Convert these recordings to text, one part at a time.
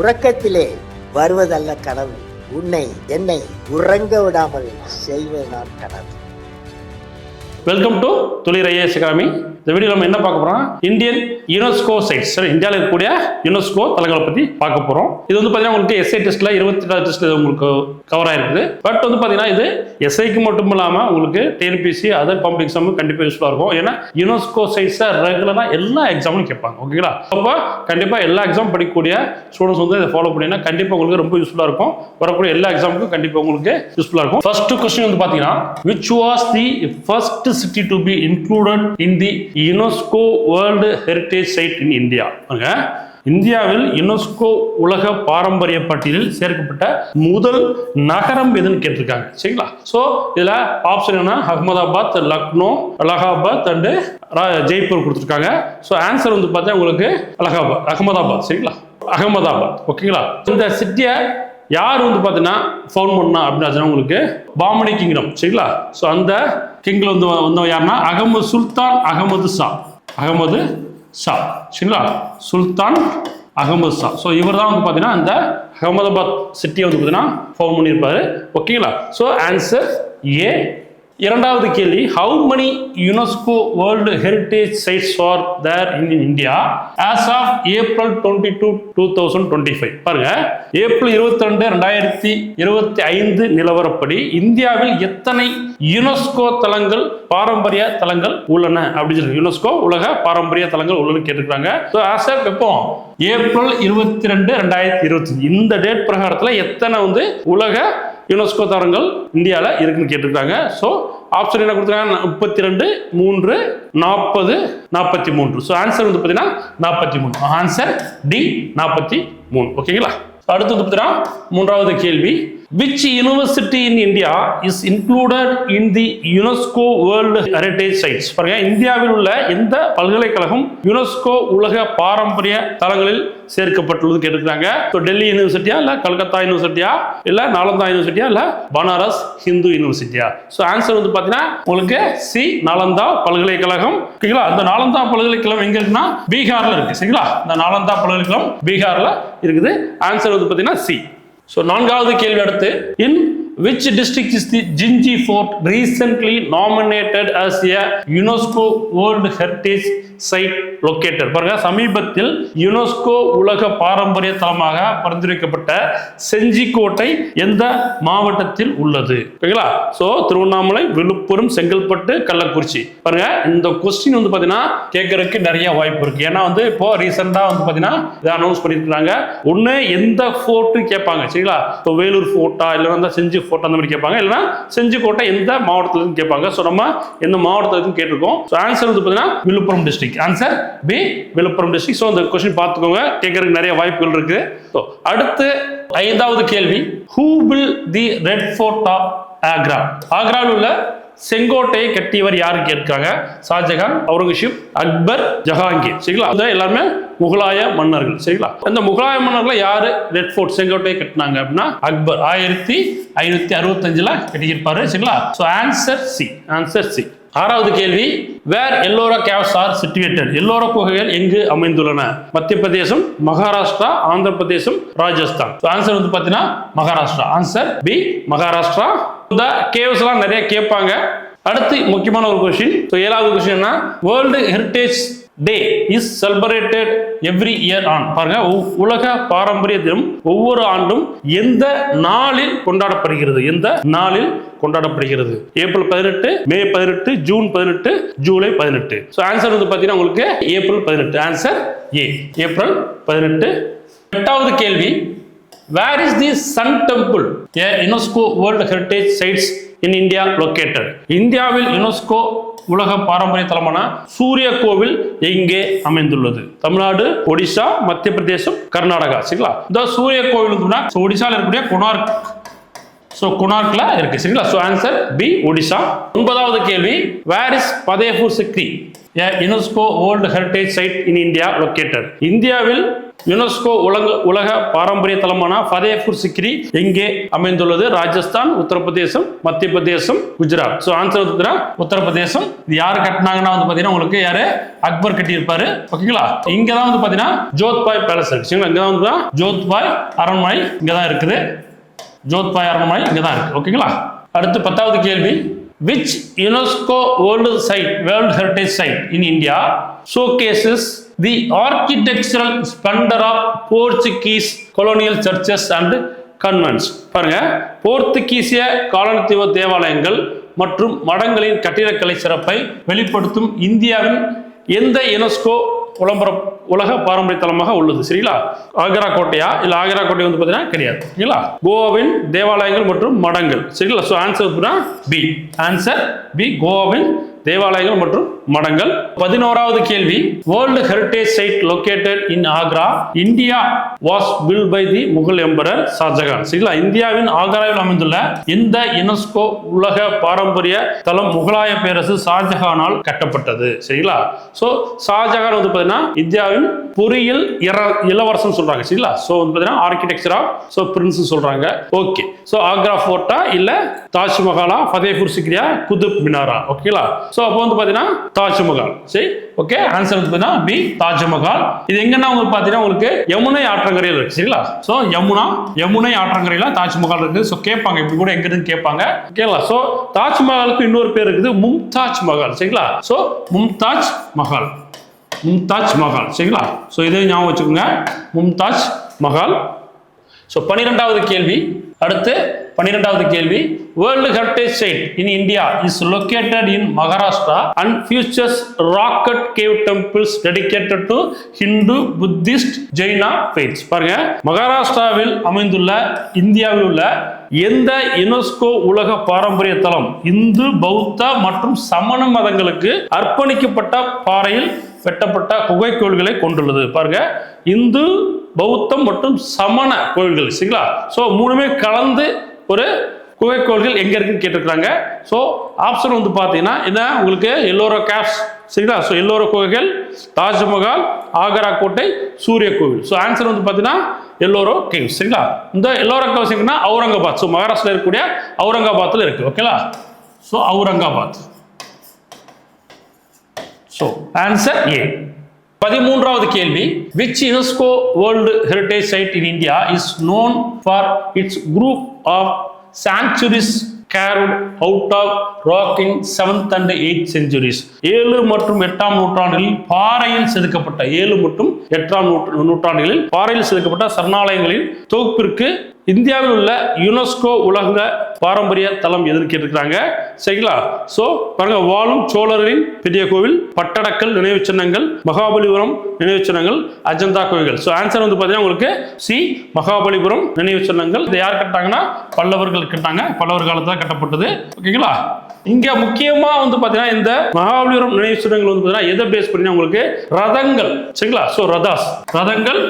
உறக்கத்திலே வருவதல்ல கனவு. உன்னை என்னை உறங்க விடாமல் செய்வதுதான் கனவு. வெல்கம் டு துளிரையே சிகாமி இந்த வீடியோ நம்ம என்ன பார்க்க போறோம்? இந்தியன் யுனெஸ்கோ சைட்ஸ் சரி இந்தியாவில் இருக்கக்கூடிய யுனெஸ்கோ தலங்களை பற்றி பார்க்க போகிறோம் இது வந்து பார்த்தீங்கன்னா உங்களுக்கு எஸ்ஐ டெஸ்ட்டில் இருபத்தி ரெண்டாவது டெஸ்ட் உங்களுக்கு கவர் ஆயிருக்குது. பட் வந்து பார்த்தீங்கன்னா இது எஸ்ஐக்கு மட்டும் இல்லாமல் உங்களுக்கு டிஎன்பிசி அதர் பப்ளிக் எக்ஸாம் கண்டிப்பாக யூஸ்ஃபுல்லாக இருக்கும். ஏன்னா யுனெஸ்கோ சைட்ஸ் ரெகுலராக எல்லா எக்ஸாமும் கேட்பாங்க. ஓகேங்களா அப்போ கண்டிப்பாக எல்லா எக்ஸாம் படிக்கக்கூடிய ஸ்டூடெண்ட்ஸ் வந்து இதை ஃபாலோ பண்ணினா கண்டிப்பாக உங்களுக்கு ரொம்ப யூஸ்ஃபுல்லாக இருக்கும். வரக்கூடிய எல்லா எக்ஸாமுக்கும் கண்டிப்பாக உங்களுக்கு யூஸ்ஃபுல்லாக இருக்கும். ஃபர்ஸ்ட் கொஸ்டின் வந்து பாத்தீங்கன்னா which was the first city to be included in the UNESCO world heritage site in India இந்தியாவில் யுனெஸ்கோ உலக பாரம்பரிய பட்டியலில் சேர்க்கப்பட்ட முதல் நகரம் எதுன்னு கேட்டிருக்காங்க. சரிங்களா? ஸோ இதில் ஆப்ஷன் என்ன அகமதாபாத் லக்னோ அலகாபாத் அண்டு ஜெய்ப்பூர் கொடுத்துருக்காங்க. ஸோ ஆன்சர் வந்து பார்த்தா உங்களுக்கு அலகாபாத் அகமதாபாத். சரிங்களா? அகமதாபாத். ஓகேங்களா? இந்த சிட்டியை யார் வந்து பார்த்தீங்கன்னா ஃபோன் பண்ணா அப்படின்னு உங்களுக்கு பாமணி கிங்டம் சரிங்களா? ஸோ அந்த கிங்கில் வந்து வந்தவன் யாருன்னா அகமது சுல்தான் அகமது ஷா. அகமது ஷா. சரிங்களா? சுல்தான் அகமது ஷா. ஸோ இவர் தான் வந்து பார்த்தீங்கன்னா அந்த அகமதாபாத் சிட்டியை வந்து பார்த்தீங்கன்னா ஃபவுண்ட் பண்ணியிருப்பாரு. ஓகேங்களா ஸோ ஆன்சர் ஏ இரண்டாவது கேள்வி how many UNESCO world heritage sites are there in India as of April twenty two two thousand twenty five பாருங்க ஏப்ரல் இருபத்தி ரெண்டு ரெண்டாயிரத்தி இருபத்தி ஐந்து நிலவரப்படி இந்தியாவில் எத்தனை யுனெஸ்கோ தலங்கள் பாரம்பரிய தலங்கள் உள்ளன? அப்படின்னு சொல்லி யுனெஸ்கோ உலக பாரம்பரிய தலங்கள் உள்ளன கேட்டுக்கிறாங்க ஸோ ஆஸ் ஆஃப் எப்போ ஏப்ரல் இருபத்தி ரெண்டு ரெண்டாயிரத்தி இருபத்தி இந்த டேட் பிரகாரத்தில் எத்தனை வந்து உலக யுனெஸ்கோ தரங்கள் இந்தியாவில் இருக்குன்னு கேட்டிருக்காங்க. ஸோ ஆப்ஷன் என்ன கொடுத்துருக்காங்க? முப்பத்தி ரெண்டு மூன்று நாற்பது நாற்பத்தி மூன்று ஸோ ஆன்சர் வந்து பார்த்தீங்கன்னா நாற்பத்தி மூணு ஆன்சர் டி நாற்பத்தி மூணு ஓகேங்களா அடுத்து வந்து பார்த்தீங்கன்னா மூன்றாவது கேள்வி. Which university in India is included in the UNESCO world heritage sites பாருங்க இந்தியாவில் உள்ள எந்த பல்கலைக்கழகம் யுனெஸ்கோ உலக பாரம்பரிய தளங்களில் சேர்க்கப்பட்டுள்ளது கேட்டுக்கிறாங்க ஸோ டெல்லி யூனிவர்சிட்டியா இல்லை கல்கத்தா யூனிவர்சிட்டியா இல்லை நாலந்தா யூனிவர்சிட்டியா இல்லை பனாரஸ் ஹிந்து யூனிவர்சிட்டியா ஸோ ஆன்சர் வந்து பாத்தீங்கன்னா உங்களுக்கு சி நாலந்தா பல்கலைக்கழகம் ஓகேங்களா அந்த நாலந்தா பல்கலைக்கழகம் எங்க இருக்குன்னா பீகார்ல இருக்கு சரிங்களா? இந்த நாலந்தா பல்கலைக்கழகம் பீகார்ல இருக்குது. ஆன்சர் வந்து பார்த்தீங்கன்னா சி ஸோ நான்காவது கேள்வி அடுத்து இன் which district is the Jinji Fort recently nominated as a UNESCO World Heritage Site located பாருங்க சமீபத்தில் யுனெஸ்கோ உலக பாரம்பரிய தலமாக பரிந்துரைக்கப்பட்ட செஞ்சிக்கோட்டை எந்த மாவட்டத்தில் உள்ளது? ஓகேங்களா? ஸோ திருவண்ணாமலை விழுப்புரம் செங்கல்பட்டு கள்ளக்குறிச்சி. பாருங்க இந்த கொஸ்டின் வந்து பார்த்தீங்கன்னா கேட்கறதுக்கு நிறைய வாய்ப்பு இருக்கு. ஏன்னா வந்து இப்போ ரீசெண்டாக வந்து பார்த்தீங்கன்னா இதை அனௌன்ஸ் பண்ணியிருக்கிறாங்க. ஒன்று எந்த ஃபோர்ட்டு கேட்பாங்க. சரிங்களா? இப்போ வேலூர் ஃபோர்ட்டா இல்லைன்னா செஞ்சி ஃபோர்ட் அந்த மாதிரி கேட்பாங்க. இல்லைன்னா செஞ்சி கோட்டை எந்த மாவட்டத்தில் கேட்பாங்க. ஸோ நம்ம எந்த மாவட்டத்தில் கேட்டிருக்கோம். ஸோ ஆன்சர் வந்து பார்த்தீங்கன்னா Viluppuram district answer B Viluppuram district so அந்த கொஸ்டின் பார்த்துக்கோங்க. கேட்கறதுக்கு நிறைய வாய்ப்புகள் இருக்கு. ஸோ அடுத்து ஐந்தாவது கேள்வி. Who will the red fort of Agra ஆக்ராவில் உள்ள செங்கோட்டையை கட்டியவர் யார் கேட்காங்க ஷாஜகான் அவுரங்கசீப் அக்பர் ஜஹாங்கீர். சரிங்களா? அதான் எல்லாருமே முகலாய மன்னர்கள். சரிங்களா? இந்த முகலாய மன்னர்கள் யாரு ரெட் ஃபோர்ட் செங்கோட்டையை கட்டினாங்க அப்படின்னா அக்பர். ஆயிரத்தி ஐநூத்தி அறுபத்தஞ்சுல கட்டியிருப்பாரு. சரிங்களா? So answer C answer C ஆறாவது கேள்வி. Where Ellora caves are situated Ellora குகைகள் எங்கு அமைந்துள்ளன? மத்திய பிரதேசம் மகாராஷ்டிரா ஆந்திர பிரதேசம் ராஜஸ்தான். ஆன்சர் வந்து பார்த்தீங்கன்னா மகாராஷ்டிரா. Answer B Maharashtra. இந்த கேவ்ஸ் எல்லாம் நிறைய கேட்பாங்க. அடுத்து முக்கியமான ஒரு கொஸ்டின் ஸோ ஏழாவது கொஸ்டின் என்ன? World heritage day is celebrated every year on பாருங்க உ- உலக பாரம்பரிய தினம் ஒவ்வொரு ஆண்டும் எந்த நாளில் கொண்டாடப்படுகிறது? எந்த நாளில் கொண்டாடப்படுகிறது? ஏப்ரல் பதினெட்டு மே பதினெட்டு ஜூன் பதினெட்டு ஜூலை பதினெட்டு. ஸோ ஆன்சர் வந்து பார்த்தீங்கன்னா உங்களுக்கு ஏப்ரல் பதினெட்டு. ஆன்சர் ஏ ஏப்ரல் பதினெட்டு. எட்டாவது கேள்வி. Where is the sun temple a UNESCO world heritage sites in India located இந்தியாவில் யுனெஸ்கோ உலக பாரம்பரிய தலமான சூரிய கோவில் எங்கே அமைந்துள்ளது? தமிழ்நாடு ஒடிசா மத்திய பிரதேசம் கர்நாடகா சரிங்களா? இந்த சூரிய கோவில் வந்து ஒடிசால இருக்கக்கூடிய கொனார்க். ஸோ குனார்க்ல இருக்கு சரிங்களா? So answer B Odisha. ஒன்பதாவது கேள்வி where is Fatehpur Sikri UNESCO world heritage site in India located இந்தியாவில் யுனெஸ்கோ உலக உலக பாரம்பரிய தலமான ஃபதேபூர் சிக்ரி எங்கே அமைந்துள்ளது? ராஜஸ்தான் உத்தரப்பிரதேசம் மத்திய பிரதேசம் குஜராத். ஸோ ஆன்சர் வந்து உத்தரப்பிரதேசம். இது யார் கட்டினாங்கன்னா வந்து பார்த்தீங்கன்னா உங்களுக்கு யாரு? அக்பர் கட்டியிருப்பாரு. ஓகேங்களா? இங்க தான் வந்து பார்த்தீங்கன்னா ஜோத்பாய் பேலஸ் இருக்கு. சரிங்களா? இங்க தான் வந்து பார்த்தீங்கன்னா ஜோத்பாய் அரண்மனை இங்க தான் இருக்குது. ஜோத்பாய் அரண்மனை இங்க தான் இருக்கு. ஓகேங்களா? அடுத்து பத்தாவது கேள்வி. Which UNESCO world site world heritage site in India showcases the architectural splendour of Portuguese colonial churches and convents பாருங்க. போர்த்துகீசிய காலனித்துவ தேவாலயங்கள் மற்றும் மடங்களின் கட்டிடக்கலை சிறப்பை வெளிப்படுத்தும் இந்தியாவின் எந்த யுனெஸ்கோ உலம்பர உலக பாரம்பரிய தலமாக உள்ளது. சரிங்களா? ஆக்ரா கோட்டையா? இல்லை ஆக்ரா கோட்டை வந்து பார்த்தீங்கன்னா கிடையாது. சரிங்களா? கோவாவின் தேவாலயங்கள் மற்றும் மடங்கள். சரிங்களா? So answer B answer B கோவாவின் தேவாலயங்கள் மற்றும் மடங்கள். பதினோராவது கேள்வி. World heritage site located in Agra India was built by the Mughal emperor Shahjahan சரிங்களா? இந்தியாவின் ஆக்ராவில் அமைந்துள்ள இந்த யுனெஸ்கோ உலக பாரம்பரிய தளம் முகலாய பேரரசு ஷாஜஹானால் கட்டப்பட்டது. சரிங்களா? சோ ஷாஜஹான் வந்து பார்த்தீங்கன்னா இந்தியாவின் பொறியியல் இளவரசன் சொல்றாங்க. சரிங்களா? சோ வந்து பார்த்தீங்கன்னா ஆர்கிடெக்சரா சோ பிரின்ஸ் சொல்றாங்க. ஓகே சோ ஆக்ரா ஃபோர்ட்டா இல்ல தாஜ்மஹாலா ஃபதேபூர் சிக்ரியா குதுப் மினாரா? ஓகேங்களா? ஸோ அப்போ வந்து பார்த்தீங்கன்னா தாஜ்மஹால். சரி ஓகே ஆன்சர் வந்து பார்த்தீங்கன்னா பி தாஜ்மஹால். இது எங்கன்னா உங்களுக்கு பார்த்தீங்கன்னா உங்களுக்கு யமுனை ஆற்றங்கரையில் இருக்கு. சரிங்களா? ஸோ யமுனா யமுனை ஆற்றங்கரையில் தாஜ்மஹால் இருக்கு ஸோ கேட்பாங்க. இப்படி கூட எங்கிருந்து கேட்பாங்க. ஓகேங்களா ஸோ தாஜ்மஹாலுக்கு இன்னொரு பேர் இருக்குது. மும்தாஜ் மஹால் சரிங்களா? ஸோ மும்தாஜ் மஹால் மும்தாஜ் மஹால் சரிங்களா? ஸோ இதே ஞாபகம் வச்சுக்கோங்க. மும்தாஜ் மஹால் ஸோ பன்னிரெண்டாவது கேள்வி. அடுத்து பன்னிரெண்டாவது கேள்வி world heritage site in India is located in Maharashtra and features rock cut cave temples dedicated to Hindu Buddhist Jaina faiths பாருங்க மகாராஷ்டிராவில் அமைந்துள்ள இந்தியாவில் உள்ள எந்த யுனெஸ்கோ உலக பாரம்பரிய தலம் இந்து பௌத்த மற்றும் சமண மதங்களுக்கு அர்ப்பணிக்கப்பட்ட பாறையில் வெட்டப்பட்ட குகைக்கோள்களை கொண்டுள்ளது. பாருங்க இந்து பௌத்தம் மற்றும் சமண கோயில்கள் சரிங்களா? ஸோ மூணுமே கலந்து ஒரு குகை கோயில்கள் இருக்குன்னு கேட்டிருக்கிறாங்க. ஸோ ஆப்ஷன் வந்து பார்த்தீங்கன்னா என்ன? உங்களுக்கு எல்லோரோ கேப்ஸ் சரிங்களா? ஸோ எல்லோரோ குகைகள் தாஜ்மஹால் ஆக்ரா கோட்டை சூரிய கோவில். ஸோ ஆன்சர் வந்து பார்த்தீங்கன்னா எல்லோரோ கேவ்ஸ் சரிங்களா? இந்த எல்லோரோ கேவ்ஸ் எங்கன்னா அவுரங்காபாத். ஸோ மகாராஷ்டிரா இருக்கக்கூடிய அவுரங்காபாத்தில் இருக்குது ஓகேங்களா so Aurangabad. So answer A பதிமூன்றாவது கேள்வி which UNESCO world heritage site in India is known for its group of sanctuaries carved out of rock in seventh and eight centuries ஏழு மற்றும் எட்டாம் நூற்றாண்டுகளில் பாறையில் செதுக்கப்பட்ட ஏழு மற்றும் எட்டாம் நூற்று நூற்றாண்டுகளில் பாறையில் செதுக்கப்பட்ட சரணாலயங்களின் தொகுப்பிற்கு இந்தியாவில் உள்ள யுனெஸ்கோ உலக பாரம்பரிய தளம் எதுன்னு கேட்டிருக்கிறாங்க. சரிங்களா? சோ பாருங்க வாழும் சோழரின் பெரிய கோவில் பட்டடக்கல் நினைவு சின்னங்கள் மகாபலிபுரம் நினைவு சின்னங்கள் அஜந்தா கோவில்கள். ஸோ ஆன்சர் வந்து பார்த்தீங்கன்னா உங்களுக்கு சி மகாபலிபுரம் நினைவு சின்னங்கள். இதை யார் கட்டாங்கன்னா பல்லவர்கள் கட்டாங்க பல்லவர் காலத்தில் கட்டப்பட்டது. ஓகேங்களா? இங்க முக்கியமா வந்து பாத்தீங்கன்னா இந்த மகாபலிபுரம் நினைவு சின்னங்கள் வந்து பாத்தீங்கன்னா எதை பேஸ் பண்ணி உங்களுக்கு? ரதங்கள். சரிங்களா? ஸோ ரதாஸ். ரதங்கள்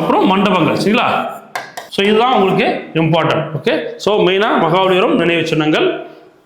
அப்புறம் மண்டபங்கள். சரிங்களா? ஸோ இதுதான் உங்களுக்கு இம்பார்ட்டன்ட் ஓகே ஸோ மெயினாக மகாபலிபுரம் நினைவு சின்னங்கள்.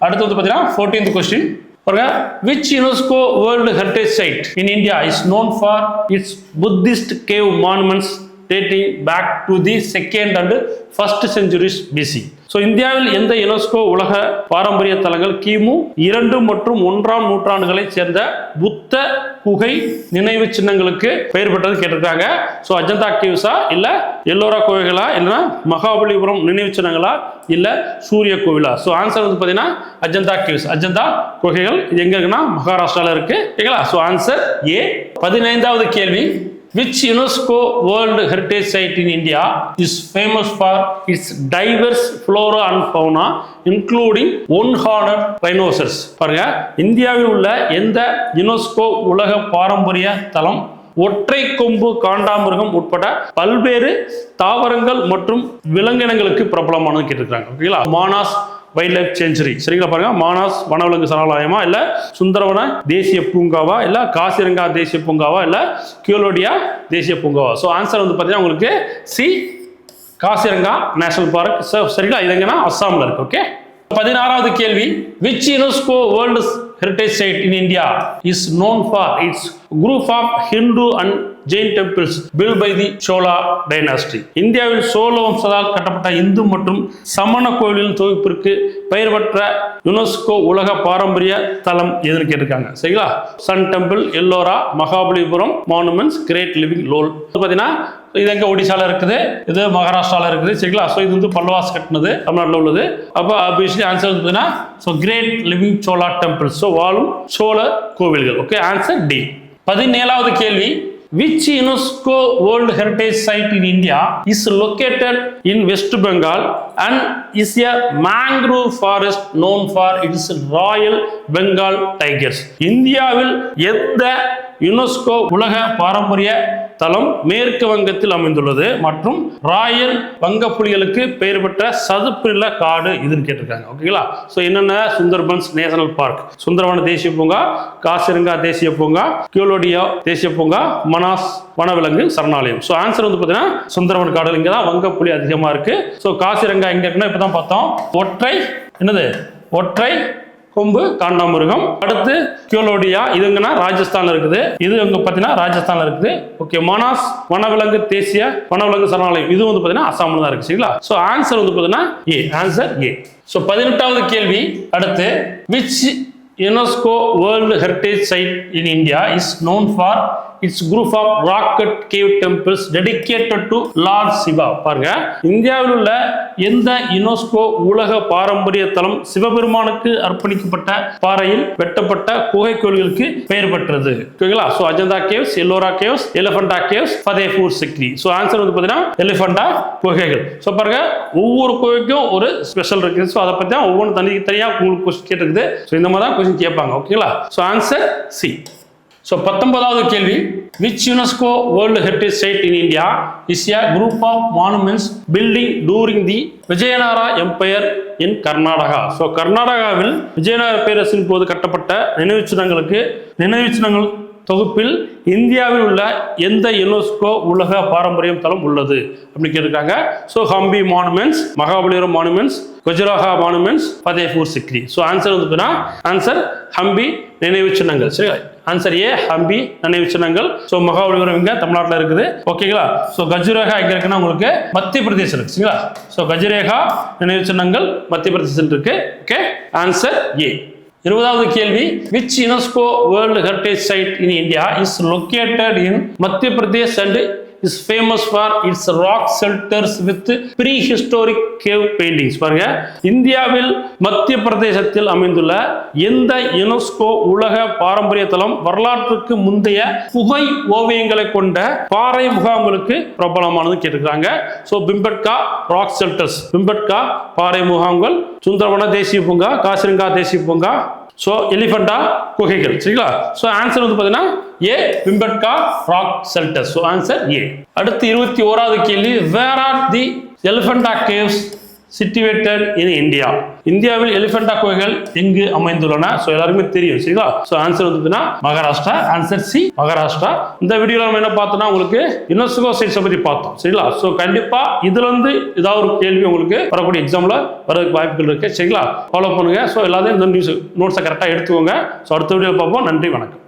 அடுத்து வந்து பார்த்தீங்கன்னா ஃபோர்டீன்த் கொஸ்டின் பாருங்க which UNESCO world heritage site in India is known for its Buddhist cave monuments dating back to the second and first centuries BC so இந்தியாவில் எந்த யுனெஸ்கோ உலக பாரம்பரிய தலங்கள் கிமு இரண்டு மற்றும் ஒன்றாம் நூற்றாண்டுகளைச் சேர்ந்த புத்த குகை நினைவு சின்னங்களுக்கு பெயர் பெற்றது கேட்டிருக்காங்க. ஸோ அஜந்தா கேவ்ஸா இல்லை எல்லோரா கோவில்களா இல்லைன்னா மகாபலிபுரம் நினைவு சின்னங்களா இல்லை சூரிய கோவிலா? ஸோ ஆன்சர் வந்து பார்த்தீங்கன்னா அஜந்தா கேவ்ஸ் அஜந்தா குகைகள் இது எங்க இருக்குன்னா மகாராஷ்டிராவில் இருக்கு. ஓகேங்களா? ஸோ ஆன்சர் ஏ பதினைந்தாவது கேள்வி. Which UNESCO world Heritage site in India is famous for its diverse flora and fauna including one honour rhinoceros பாருங்கள் இந்தியாவில் உள்ள எந்த யுனெஸ்கோ உலக பாரம்பரிய தளம் ஒற்றை கொம்பு காண்டாமிருகம் உட்பட பல்வேறு தாவரங்கள் மற்றும் விலங்கினங்களுக்கு பிரபலமானது கேட்டிருக்கிறாங்க ஓகேங்களா மானாஸ் வைல்ட் லைஃப் செஞ்சுரி சரிங்களா பாருங்க. மானாஸ் வனவிலங்கு சரணாலயமா இல்ல சுந்தரவன தேசிய பூங்காவா இல்ல காசிரங்கா தேசிய பூங்காவா இல்ல கியோலோடியா தேசிய பூங்காவா? ஸோ ஆன்சர் வந்து பார்த்தீங்கன்னா உங்களுக்கு சி காசிரங்கா நேஷனல் பார்க். சரிங்களா? இது எங்கன்னா அஸ்ஸாம்ல இருக்கு. ஓகே பதினாறாவது கேள்வி. Which UNESCO world heritage site in India is known for its group of Hindu and Jain temples built by the Chola dynasty. இந்தியாவில் சோழ வம்சத்தால் கட்டப்பட்ட இந்து மற்றும் சமண கோவிலின் தொகுப்பிற்கு பெயர் பெற்ற யுனெஸ்கோ உலக பாரம்பரிய தலம் எதுன்னு கேட்டிருக்காங்க. சரிங்களா? Sun temple Ellora Mahabalipuram monuments great living lol. பார்த்தீங்கன்னா இது எங்க ஒடிசால இருக்குது இது மகாராஷ்டிரால இருக்குது. சரிங்களா? ஸோ இது வந்து பல்லவாஸ் கட்டினது தமிழ்நாட்டில் உள்ளது. அப்போ ஆப்வியஸ்லி ஆன்சர் வந்து பார்த்தீங்கன்னா so great living Chola temple so வாழும் சோழ கோவில்கள். ஓகே ஆன்சர் டி பதினேழாவது கேள்வி. Which UNESCO World Heritage Site in India is located in West Bengal and is a mangrove forest known for its Royal Bengal tigers. இந்தியாவில் எந்த UNESCO உலக பாரம்பரிய தலம் மேற்கு வங்கத்தில் அமைந்துள்ளது மற்றும் ராயல் வங்க புலிகளுக்கு பெயர் பெற்ற சதுப்பு காடு இதுன்னு கேட்டிருக்காங்க. ஓகேங்களா ஸோ என்னென்ன? Sundarbans national park. சுந்தரவன தேசிய பூங்கா காசிரங்கா தேசிய பூங்கா கியோலோடியா தேசிய பூங்கா மனாஸ் வனவிலங்கு சரணாலயம். ஸோ ஆன்சர் வந்து பார்த்தீங்கன்னா சுந்தரவன் காடு இங்கே தான் வங்க புலி அதிகமாக இருக்கு. ஸோ காசிரங்கா எங்க இருக்குன்னா இப்போ தான் பார்த்தோம். ஒற்றை என்னது? ஒற்றை கொம்பு காண்டாமிருகம். அடுத்து கியோலோடியா இதுங்கன்னா ராஜஸ்தான்ல இருக்குது. இது வந்து பார்த்தீங்கன்னா ராஜஸ்தான்ல இருக்குது. ஓகே மனாஸ் வனவிலங்கு தேசிய வனவிலங்கு சரணாலயம். இது வந்து பார்த்தீங்கன்னா அசாம்ல தான் இருக்கு சரிங்களா? ஸோ ஆன்சர் வந்து பார்த்தீங்கன்னா ஏ ஆன்சர் ஏ ஸோ பதினெட்டாவது கேள்வி. அடுத்து which UNESCO world heritage site in India is known for its group of rock cut cave temples dedicated to lord Shiva பாருங்க. இந்தியாவில் உள்ள எந்த யுனெஸ்கோ உலக பாரம்பரிய தலம் சிவபெருமானுக்கு அர்ப்பணிக்கப்பட்ட பாறையில் வெட்டப்பட்ட குகை கோயில்களுக்கு பெயர் பெற்றது. ஓகேங்களா? So Ajanta caves Ellora caves Elephanta caves Fatehpur Sikri so answer வந்து பார்த்தீங்கன்னா எலிஃபண்டா குகைகள். ஸோ பாருங்க ஒவ்வொரு குகைக்கும் ஒரு ஸ்பெஷல் இருக்குது ஸோ அதை பற்றி தான் ஒவ்வொன்று தனி தனியாக உங்களுக்கு கொஸ்டின் கேட்டிருக்குது. ஸோ இந்த மாதிரி தான் கொஸ்டின் கேட்பாங்க ஓகேங்களா ஸோ ஆன்சர் சி ஸோ பத்தொன்பதாவது கேள்வி. Which UNESCO world heritage site in India is a group of monuments building during the Vijayanagara empire in Karnataka so கர்நாடகாவில் விஜயநகர பேரரசின் போது கட்டப்பட்ட நினைவு சின்னங்களுக்கு நினைவு சின்னங்கள் தொகுப்பில் இந்தியாவில் உள்ள எந்த யுனெஸ்கோ உலக பாரம்பரியம் தளம் உள்ளது அப்படின்னு கேட்டிருக்காங்க. So Hampi monuments Mahabalipuram monuments Khajuraho monuments Fatehpur Sikri so answer வந்து ஆன்சர் ஹம்பி நினைவு சின்னங்கள். சரி ஆன்சர் ஏ ஹம்பி நினைவு சின்னங்கள். ஸோ மகாபலிபுரம் இங்கே தமிழ்நாட்டில் இருக்குது. ஓகேங்களா ஸோ கஜுரேகா எங்கே இருக்குன்னா உங்களுக்கு மத்திய பிரதேசம் இருக்கு. சரிங்களா? ஸோ கஜுரேகா நினைவு சின்னங்கள் மத்திய பிரதேசம் இருக்கு. ஓகே ஆன்சர் ஏ இருபதாவது கேள்வி which UNESCO world heritage site in India is located in Madhya Pradesh and is famous for its rock shelters with prehistoric cave paintings பாருங்க. இந்தியாவில் மத்திய பிரதேசத்தில் அமைந்துள்ள எந்த யுனெஸ்கோ உலக பாரம்பரிய தளம் வரலாற்றுக்கு முந்தைய புகை ஓவியங்களை கொண்ட பாறை முகாம்களுக்கு பிரபலமானது கேட்டுக்கிறாங்க so Bhimbetka rock shelters Bhimbetka பாறை முகாம்கள் சுந்தரவன தேசிய பூங்கா காசிரங்கா தேசிய பூங்கா ஸோ எலிஃபண்டா குகைகள் சரிங்களா? ஸோ ஆன்சர் வந்து பார்த்தீங்கன்னா A Bhimbetka rock shelter so answer A அடுத்து இருபத்தி ஓராவது கேள்வி where are the Elephanta caves situated in India இந்தியாவில் எலிஃபண்டா கோயில்கள் எங்கு அமைந்துள்ளன? ஸோ எல்லாருக்குமே தெரியும் சரிங்களா? ஸோ ஆன்சர் வந்து மகாராஷ்டிரா. Answer C Maharashtra. இந்த வீடியோவில் நம்ம என்ன பார்த்தோம்னா உங்களுக்கு யுனெஸ்கோ சைட்ஸை பற்றி பார்த்தோம் சரிங்களா? ஸோ கண்டிப்பாக இதுலேருந்து ஏதாவது ஒரு கேள்வி உங்களுக்கு வரக்கூடிய எக்ஸாமில் வரதுக்கு வாய்ப்புகள் இருக்குது சரிங்களா? ஃபாலோ பண்ணுங்க. ஸோ எல்லாத்தையும் இந்த நியூஸ் நோட்ஸை கரெக்டாக எடுத்துக்கோங்க. ஸோ அடுத்த வீடியோவில் பார்ப்போம். நன்றி வணக்கம்.